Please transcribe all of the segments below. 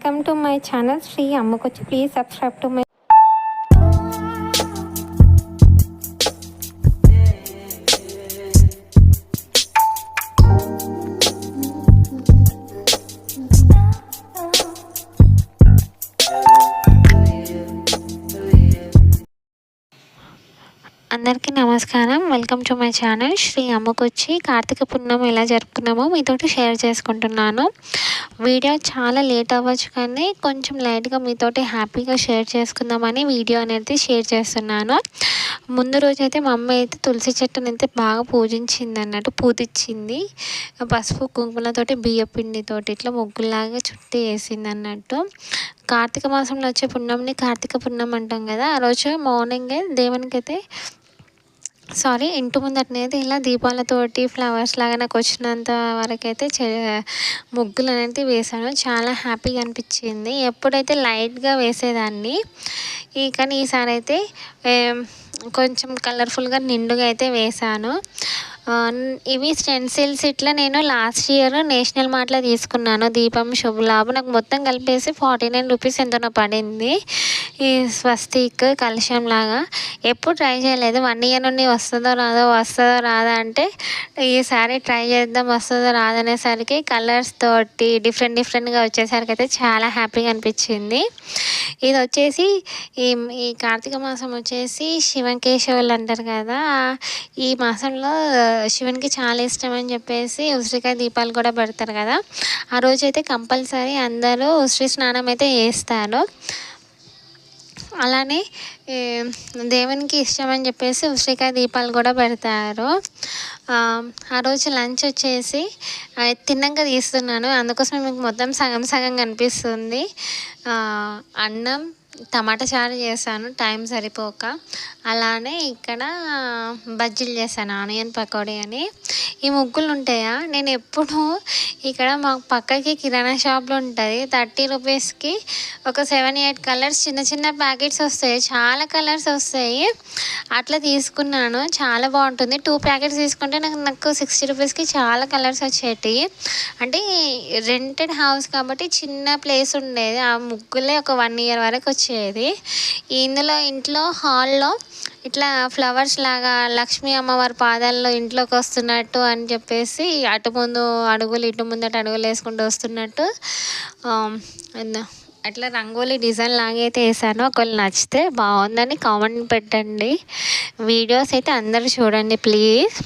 Welcome to my channel Shri అమ్మకొచ్చి please subscribe to my అందరికీ నమస్కారం. Welcome to my channel Shri అమ్మకొచ్చి. Karthika పుణ్యం ఎలా జరుపుకున్నామో మీతోటి షేర్ చేసుకుంటున్నాను. వీడియో చాలా లేట్ అవ్వచ్చు కానీ కొంచెం లైట్గా మీతోటి హ్యాపీగా షేర్ చేసుకుందామని వీడియో అనేది షేర్ చేస్తున్నాను. ముందు రోజు అయితే మా అమ్మ అయితే తులసి చెట్టును అయితే బాగా పూజించింది అన్నట్టు పూజించింది పసుపు కుంకుమలతోటి బియ్య పిండితోటి ఇట్లా ముగ్గులాగా చుట్టి వేసింది అన్నట్టు కార్తీక మాసంలో వచ్చే పుణ్యంని కార్తీక పుణ్యం అంటాం కదా ఆ రోజు మార్నింగే దేవునికి అయితే సారీ ఇంటి ముందటనైతే ఇలా దీపాలతోటి ఫ్లవర్స్ లాగా నాకు వచ్చినంత వరకైతే అయితే ముగ్గులు అనేది వేసాను చాలా హ్యాపీగా అనిపించింది. ఎప్పుడైతే లైట్గా వేసేదాన్ని ఈ కానీ ఈసారి అయితే కొంచెం కలర్ఫుల్గా నిండుగా అయితే వేసాను ఇవి స్టెన్సిల్స్ ఇట్లా నేను లాస్ట్ ఇయర్ నేషనల్ మార్ట్లో తీసుకున్నాను. దీపం శుభలాభం నాకు మొత్తం కలిపేసి ఫార్టీ నైన్ రూపీస్ ఎంతనో పడింది. ఈ స్వస్తిక్ కలుషం లాగా. ఎప్పుడు ట్రై చేయలేదు. వన్ ఇయర్ నుండి వస్తుందో రాదో వస్తుందో రాదా అంటే ఈసారి ట్రై చేద్దాం వస్తుందో రాదనేసరికి కలర్స్ తోటి డిఫరెంట్ డిఫరెంట్గా వచ్చేసరికి అయితే చాలా హ్యాపీగా అనిపించింది. ఇది వచ్చేసి ఈ ఈ కార్తీక మాసం వచ్చేసి శివకేశవులు అంటారు కదా. ఈ మాసంలో శివునికి చాలా ఇష్టం అని చెప్పేసి ఉసిరికాయ దీపాలు కూడా పెడతారు కదా. ఆ రోజైతే కంపల్సరీ అందరూ ఉసిరి స్నానం అయితే చేస్తారు. అలానే దేవునికి ఇష్టం అని చెప్పేసి ఉసిరికాయ దీపాలు కూడా పెడతారు. ఆ రోజు లంచ్ వచ్చేసి తిన్నాక తీస్తున్నాను. అందుకోసం మీకు మొత్తం సగం సగం కనిపిస్తుంది. అన్నం టమాటా చారు చేశాను టైం సరిపోక. అలానే ఇక్కడ బజ్జీలు చేశాను ఆనియన్ పకోడీ అని. ఈ ముగ్గులు ఉంటాయా నేను ఎప్పుడు ఇక్కడ మా పక్కకి కిరాణా షాప్లో ఉంటుంది థర్టీ రూపీస్కి ఒక సెవెన్ ఎయిట్ కలర్స్ చిన్న చిన్న ప్యాకెట్స్ వస్తాయి. చాలా కలర్స్ వస్తాయి. అట్లా తీసుకున్నాను చాలా బాగుంటుంది. టూ ప్యాకెట్స్ తీసుకుంటే నాకు నాకు సిక్స్టీ రూపీస్కి చాలా కలర్స్ వచ్చేటి. అంటే రెంటెడ్ హౌస్ కాబట్టి చిన్న ప్లేస్ ఉండేది. ఆ ముగ్గులే ఒక వన్ ఇయర్ వరకు వచ్చేది ఇందులో ఇంట్లో హాల్లో ఇట్లా ఫ్లవర్స్ లాగా లక్ష్మీ అమ్మవారి పాదాల్లో ఇంట్లోకి వస్తున్నట్టు అని చెప్పేసి అటు ముందు అడుగులు ఇటు ముందట అడుగులు వేసుకుంటూ వస్తున్నట్టు అట్లా రంగోలీ డిజైన్ లాగా అయితే వేసాను ఒకవేళ నచ్చితే బాగుందని కామెంట్ పెట్టండి. వీడియోస్ అయితే అందరూ చూడండి ప్లీజ్.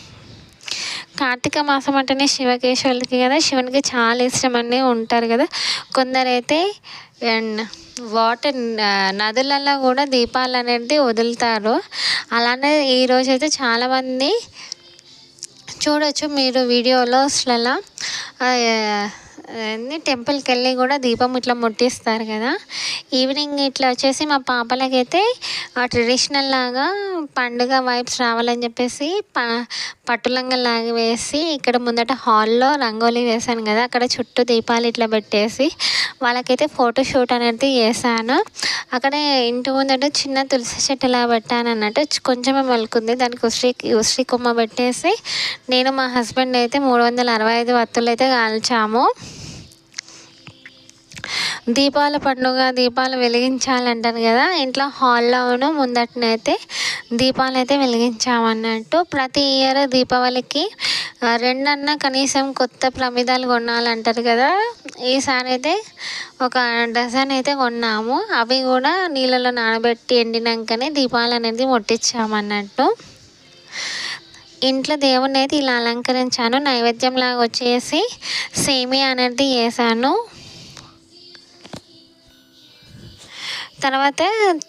కార్తీక మాసం అంటేనే శివకేశ్వరులకి కదా శివునికి చాలా ఇష్టం అన్నీ ఉంటారు కదా. కొందరైతే అండ్ వాటర్ నదులలో కూడా దీపాలు అనేది వదులుతారు. అలానే ఈరోజు అయితే చాలామంది చూడొచ్చు మీరు వీడియోలో అసలు అన్నీ టెంపుల్కి వెళ్ళి కూడా దీపం ఇట్లా ముట్టిస్తారు కదా. ఈవినింగ్ ఇట్లా వచ్చేసి మా పాపలకైతే ట్రెడిషనల్ లాగా పండుగ వైబ్స్ రావాలని చెప్పేసి ప పట్టులంగా లాగా వేసి ఇక్కడ ముందట హాల్లో రంగోలీ వేశాను కదా. అక్కడ చుట్టూ దీపాలు ఇట్లా పెట్టేసి వాళ్ళకైతే ఫోటోషూట్ అనేది చేశాను. అక్కడ ఇంటి ముందట చిన్న తులసి చెట్టు ఇలా పెట్టాను అన్నట్టు. కొంచెమే మలుకుంది. దానికి ఉసిరి ఉసిరి కొమ్మ పెట్టేసి నేను మా హస్బెండ్ అయితే మూడు వందల అరవై ఐదు వత్తులు అయితే కాల్చాము. దీపాల పండుగ దీపాలు వెలిగించాలంటారు కదా ఇంట్లో హాల్లోనూ ముందటనైతే దీపాలు అయితే వెలిగించామన్నట్టు ప్రతి ఇయర్ దీపావళికి రెండన్న కనీసం కొత్త ప్రమిదాలు కొనాలంటారు కదా. ఈసారి అయితే ఒక డజన్ అయితే కొన్నాము. అవి కూడా నీళ్ళలో నానబెట్టి ఎండినాకనే దీపాలు అనేది ముట్టించామన్నట్టు ఇంట్లో దేవుణ్ణి అయితే ఇలా అలంకరించాను. నైవేద్యంలాగా వచ్చేసి సేమియా అనేది వేసాను తర్వాత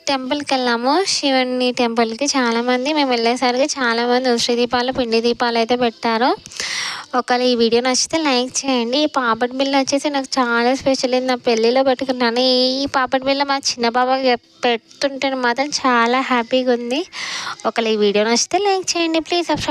టెంపుల్కి వెళ్ళాము. శివుని టెంపుల్కి చాలామంది మేము వెళ్ళేసరికి చాలామంది ఉసిరి దీపాలు పిండి దీపాలు అయితే పెట్టారు. ఒకవేళ ఈ వీడియో నచ్చితే లైక్ చేయండి. ఈ పాపటి బిల్ల వచ్చేసి నాకు చాలా స్పెషల్. నా పెళ్ళిలో పెట్టుకున్నాను. ఈ పాపటి బిల్ల మా చిన్న బాబాకి పెడుతుంటే మాత్రం చాలా హ్యాపీగా ఉంది. ఒకవేళ ఈ వీడియో నచ్చితే లైక్ చేయండి. Please subscribe